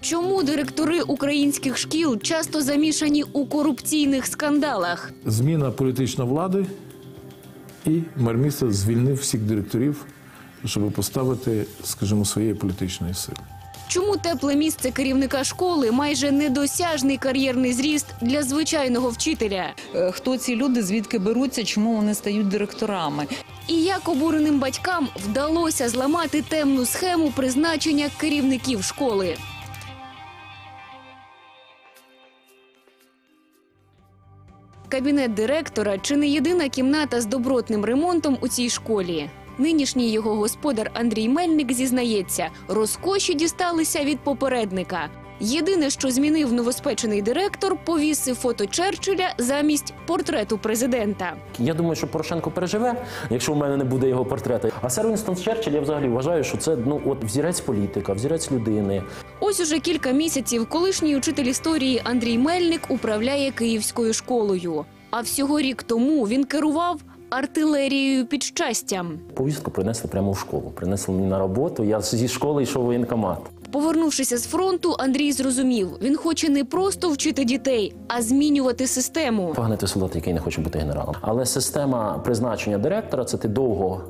Чому директори українських шкіл часто замішані у корупційних скандалах? Зміна політичної влади і мер міста звільнив всіх директорів, щоб поставити, скажімо, своєї політичної сили. Чому тепле місце керівника школи майже недосяжний кар'єрний зріст для звичайного вчителя? Е, Хто ці люди, звідки беруться, чому вони стають директорами? І як обуреним батькам вдалося зламати темну схему призначення керівників школи? Кабінет директора чи не єдина кімната з добротним ремонтом у цій школі. Нинішній його господар Андрій Мельник зізнається, розкоші дісталися від попередника. Єдине, що змінив новоспечений директор, повісив фото Черчилля замість портрету президента. Я думаю, що Порошенко переживе, якщо в мене не буде його портрета. А сер Вінстон Черчилль, я взагалі вважаю, що це ну от взірець політика, взірець людини. Ось уже кілька місяців колишній учитель історії Андрій Мельник управляє київською школою. А всього рік тому він керував артилерією під щастям. Повістку принесли прямо в школу. Принесли мені на роботу. Я зі школи йшов воєнкомат. Повернувшися з фронту, Андрій зрозумів, він хоче не просто вчити дітей, а змінювати систему. Поганити солдат, який не хоче бути генералом. Але система призначення директора це ти довго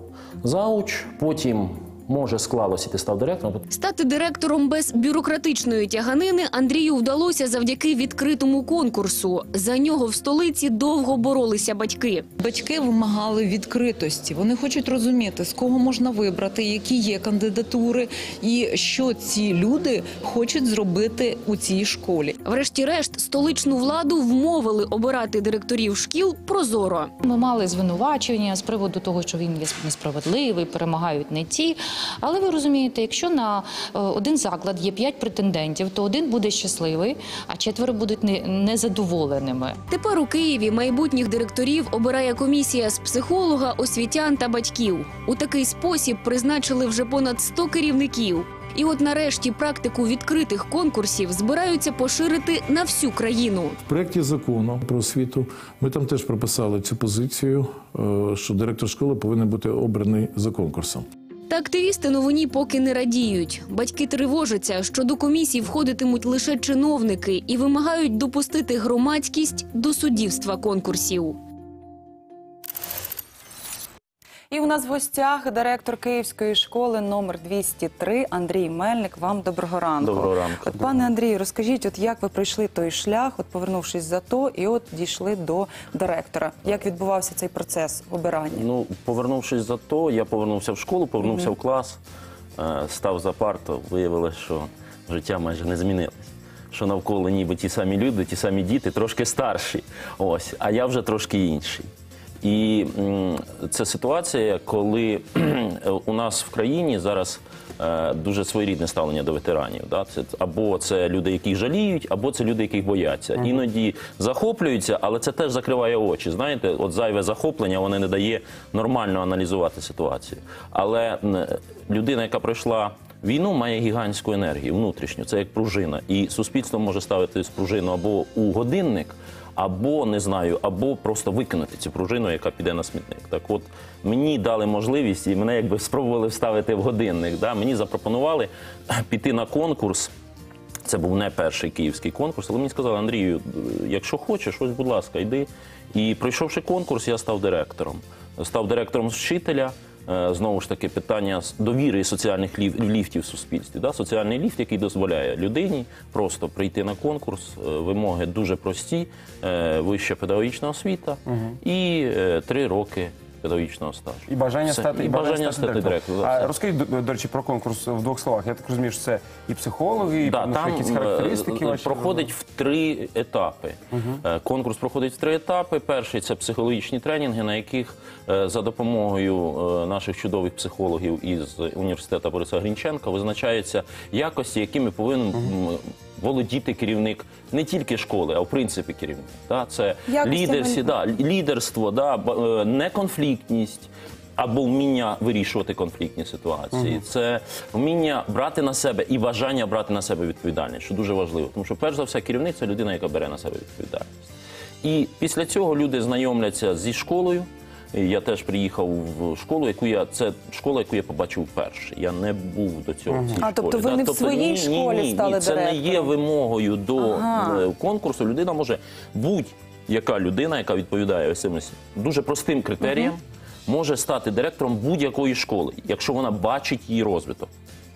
зауч, потім може склалося, і ти став директором. Стати директором без бюрократичної тяганини Андрію вдалося завдяки відкритому конкурсу. За нього в столиці довго боролися батьки. Батьки вимагали відкритості. Вони хочуть розуміти, з кого можна вибрати, які є кандидатури, і що ці люди хочуть зробити у цій школі. Врешті-решт, столичну владу вмовили обирати директорів шкіл прозоро. Ми мали звинувачення з приводу того, що він є несправедливий, перемагають не ті. Але ви розумієте, якщо на е, один заклад є п'ять претендентів, то один буде щасливий, а четверо будуть не- незадоволеними. Тепер у Києві майбутніх директорів обирає комісія з психолога, освітян та батьків. У такий спосіб призначили вже понад 100 керівників. І от нарешті практику відкритих конкурсів збираються поширити на всю країну. В проєкті закону про освіту ми там теж прописали цю позицію, е, що директор школи повинен бути обраний за конкурсом. Та активісти новині поки не радіють. Батьки тривожаться, що до комісії входитимуть лише чиновники і вимагають допустити громадськість до суддівства конкурсів. І у нас в гостях директор Київської школи номер 203 Андрій Мельник. Вам доброго ранку. Доброго ранку. От, пане Андрію, розкажіть, от як ви пройшли той шлях, от повернувшись за то, і от дійшли до директора. Як відбувався цей процес обирання? Ну, повернувшись за то, я повернувся в школу, повернувся в клас, е, став за парту, виявилося, що життя майже не змінилось. Що навколо ніби ті самі люди, ті самі діти, трошки старші. Ось, а я вже трошки інший. І це ситуація, коли у нас в країні зараз е, дуже своєрідне ставлення до ветеранів. Да? Це або це люди, які жаліють, або це люди, яких бояться. Іноді захоплюються, але це теж закриває очі. Знаєте, от зайве захоплення воно не дає нормально аналізувати ситуацію. Але людина, яка пройшла війну, має гігантську енергію внутрішню. Це як пружина. І суспільство може ставити з пружину або у годинник. Або не знаю, або просто викинути цю пружину, яка піде на смітник. Так от мені дали можливість, і мене якби спробували вставити в годинник. Да? Мені запропонували піти на конкурс. Це був не перший київський конкурс, але мені сказали, Андрію, якщо хочеш, ось, будь ласка, йди. І пройшовши конкурс, я став директором. Став директором вчителя. Е, Знову ж таки, питання довіри і соціальних ліфтів в суспільстві. Да? Соціальний ліфт, який дозволяє людині просто прийти на конкурс. Е, Вимоги дуже прості: е, вища педагогічна освіта і е, три роки педагогічного стажу. І бажання Все. стати і бажання стати директором. А розкажіть, до, до речі, про конкурс в двох словах. Я так розумію, що це і психологи, і Да, ну, там якісь е, характеристики е, ваші проходить в три етапи. Е, Конкурс проходить в три етапи. Перший це психологічні тренінги, на яких е, за допомогою наших чудових психологів із університету Бориса Грінченка визначаються якості, якими повинен м, володіти керівник не тільки школи, а в принципі керівник. Да? Це лідерстві, да, лідерство, да, е, неконфліктність. Або вміння вирішувати конфліктні ситуації, це вміння брати на себе і бажання брати на себе відповідальність, що дуже важливо. Тому що, перш за все, керівник це людина, яка бере на себе відповідальність. І після цього люди знайомляться зі школою, Я теж приїхав в школу, яку я це школа, яку я побачив вперше. Я не був до цього в цій А, тобто школі. ви не в своїй ні, школі ні, стали ні, Це не є директором? вимогою до Ага. е, конкурсу. Людина може будь-яка людина, яка відповідає ось цим ось дуже простим критеріям, може стати директором будь-якої школи, якщо вона бачить її розвиток.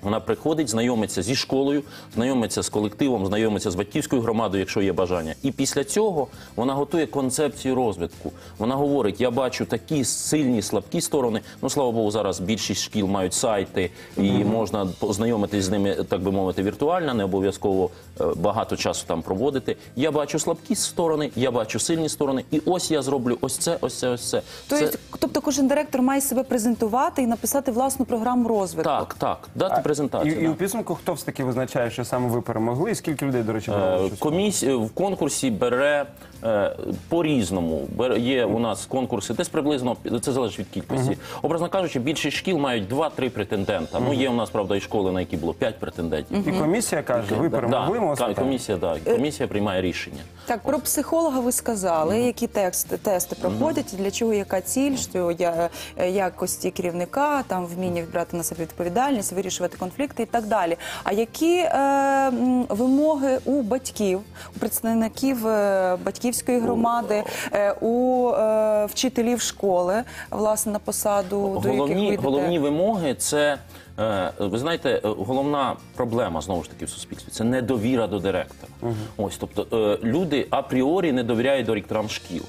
Вона приходить, знайомиться зі школою, знайомиться з колективом, знайомиться з батьківською громадою, якщо є бажання. І після цього вона готує концепцію розвитку. Вона говорить: я бачу такі сильні, слабкі сторони. Ну слава Богу, зараз більшість шкіл мають сайти, і можна познайомитись з ними, так би мовити, віртуально, не обов'язково е, багато часу там проводити. Я бачу слабкі сторони, я бачу сильні сторони, і ось я зроблю ось це, ось це, ось це. Тобто, Це- тобто кожен директор має себе презентувати і написати власну програму розвитку. так, так, дати презентацію. і і у підсумку хто все таки визначає, що саме ви перемогли, і скільки людей, до речі, Е, брало участь? Комісія в конкурсі бере е, по-різному. Бере- Є у нас конкурси, десь приблизно це залежить від кількості. Образно кажучи, більшість шкіл мають 2-3 претендента. Ну є у нас правда і школи, на які було 5 претендентів. І комісія каже, ви перемогли, да, ми вас ка- вітаємо. комісія, да, комісія приймає рішення. Так, про психолога ви сказали, які тексти, тести проходять, для чого яка ціль, що я е, якості керівника, там вміння відбрати на себе відповідальність, вирішувати конфлікти і так далі. А які е, вимоги у батьків, у представників е, батьківської громади, е, у е, вчителів школи, власне, на посаду до яких ви Головні, головні вимоги це. е, Ви знаєте, головна проблема знову ж таки в суспільстві це недовіра до директора. Ось, тобто люди апріорі не довіряють директорам шкіл.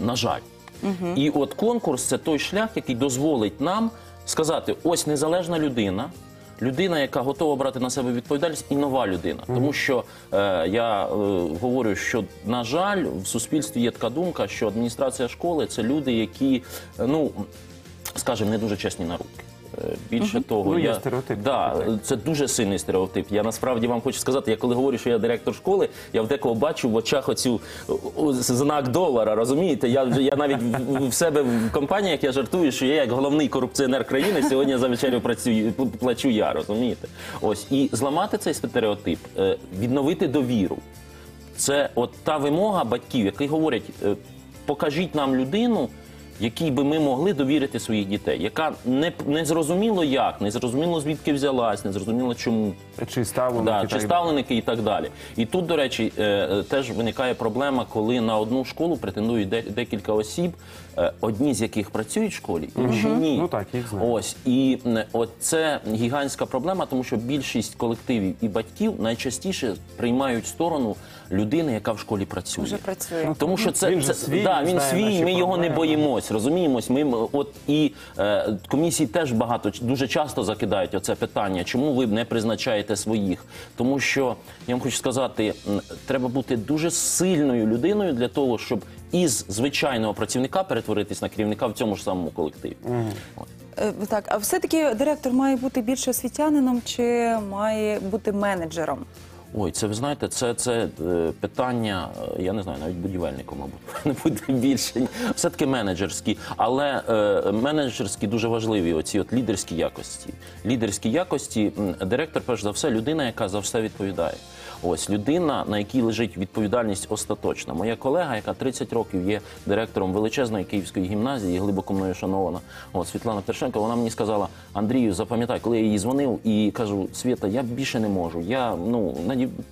На жаль. І от конкурс це той шлях, який дозволить нам сказати: ось незалежна людина. Людина, яка готова брати на себе відповідальність, і нова людина. Тому що е, я е, говорю, що на жаль, в суспільстві є така думка, що адміністрація школи це люди, які, е, ну скажімо, не дуже чесні на руки. Більше того, Ну, я стереотип да, це дуже сильний стереотип. Я насправді вам хочу сказати, я коли говорю, що я директор школи, я в декого бачу в очах оцю знак долара. Розумієте? Я я навіть в, в себе в компаніях я жартую, що я як головний корупціонер країни сьогодні за вечерю працюю плачу я. Розумієте? Ось і зламати цей стереотип, е, відновити довіру. Це от та вимога батьків, які говорять: е, покажіть нам людину, якій би ми могли довірити своїх дітей, яка не, не зрозуміло як, не зрозуміло звідки взялась, не зрозуміло чому. Чи ставленики, Да, чи ставленики і так далі. І тут, до речі, е, теж виникає проблема, коли на одну школу претендують де- декілька осіб, е, одні з яких працюють в школі, інші ні. Ну так, їх знаю. Ось і от це гігантська проблема, тому що більшість колективів і батьків найчастіше приймають сторону людини, яка в школі працює. Вже працює. Тому що це, Він це свій, да, він знає свій, ми його не проблеми. Боїмось, розуміємось. Ми от і е, комісії теж багато дуже часто закидають оце питання, чому ви не призначаєте своїх? Тому що я вам хочу сказати, треба бути дуже сильною людиною для того, щоб із звичайного працівника перетворитись на керівника в цьому ж самому колективі. Е, Так, а все-таки директор має бути більше освітянином чи має бути менеджером? Ой, це ви знаєте, це, це е, питання, е, я не знаю, навіть будівельнику, мабуть, не буде більше. Все-таки менеджерські, але е, менеджерські дуже важливі оці от лідерські якості. Лідерські якості, директор, перш за все, людина, яка за все відповідає. Ось людина, на якій лежить відповідальність остаточна. Моя колега, яка 30 років є директором величезної київської гімназії, глибоко мною шанована, от Світлана Тершенко, вона мені сказала: Андрію, запам'ятай, коли я їй дзвонив і кажу, Світа, я більше не можу. Я ну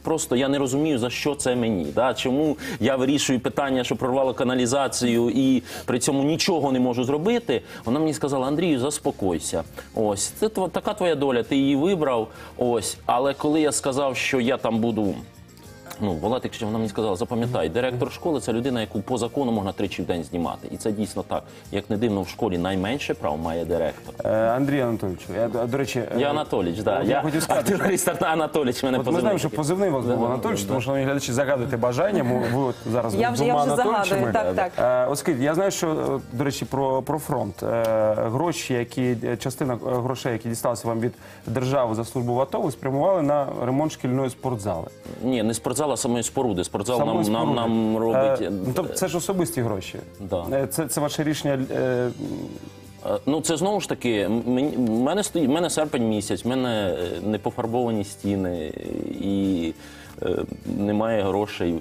просто я не розумію за що це мені. Да? Чому я вирішую питання, що прорвало каналізацію, і при цьому нічого не можу зробити. Вона мені сказала: Андрію, заспокойся. Ось це така твоя доля. Ти її вибрав. Ось, але коли я сказав, що я там буду. do 1. Ну, Володик, що вона мені сказала, запам'ятай, директор школи це людина, яку по закону можна тричі в день знімати. І це дійсно так. Як не дивно, в школі найменше прав має директор. Е, Андрій Анатолійович, я, до речі... е, Я Анатоліч, да. Я, я хотів сказати, що- Артилеріст Анатоліч мене От ми знаємо, що позивний у вас був Анатолійович, тому що, шановні глядачі, загадуєте бажання, мо- ви от зараз Я вже- я двома вже Анатолійовичами. загадую, так, Е, От скажіть, я знаю, що, е, до речі, про, про фронт. Е, Гроші, які, е, частина е, грошей, які дісталися вам від держави за службу в АТО, ви спрямували на ремонт шкільної спортзали. Ні, не спортзал, а самої споруди. Спортзал нам, нам, споруди. нам робить. Е, ну, тобто це ж особисті гроші. Да. Е, Це, це ваше рішення е, Ну, це знову ж таки, в мене стоїть, в мене серпень місяць, в мене не пофарбовані стіни і е, немає грошей.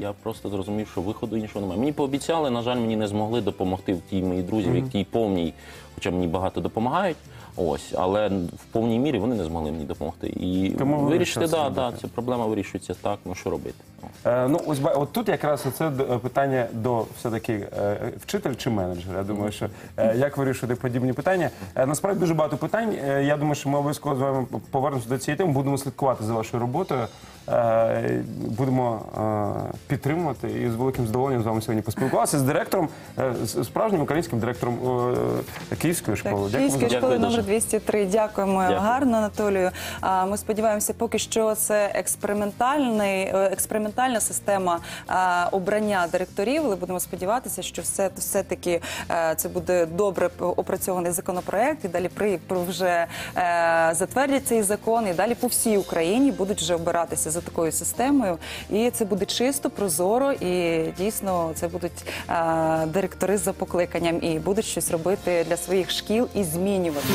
я просто зрозумів, що виходу іншого немає. Мені пообіцяли, на жаль, мені не змогли допомогти в тій моїй друзі, в якій повній, хоча мені багато допомагають. Ось, але в повній мірі вони не змогли мені допомогти. І Тому вирішити, вирішили да, да, ця проблема вирішується так. Ну що робити? Е, ну, ось ба- от тут якраз це питання до все-таки е, вчитель чи менеджер. Я думаю, що е, як вирішувати подібні питання. Е, насправді дуже багато питань. Е, я думаю, що ми обов'язково з вами повернемося до цієї теми, будемо слідкувати за вашою роботою. Е, будемо е, підтримувати і з великим задоволенням з вами сьогодні поспілкувалися з директором, е, з справжнім українським директором е, Київської школи. Так, Дякую Київської за Дякую школи номер дуже. 203. Дякуємо Дякую. гарно, Анатолію. А, Ми сподіваємося, поки що це експериментальний, е, експериментальна система обрання директорів, але будемо сподіватися, що все, все-таки е, це буде добре опрацьований законопроект, і далі при, вже е, затвердять цей закон, і далі по всій Україні будуть вже обиратися за такою системою. І це буде чисто, прозоро, і дійсно це будуть е, директори за покликанням і будуть щось робити для своїх шкіл і змінювати.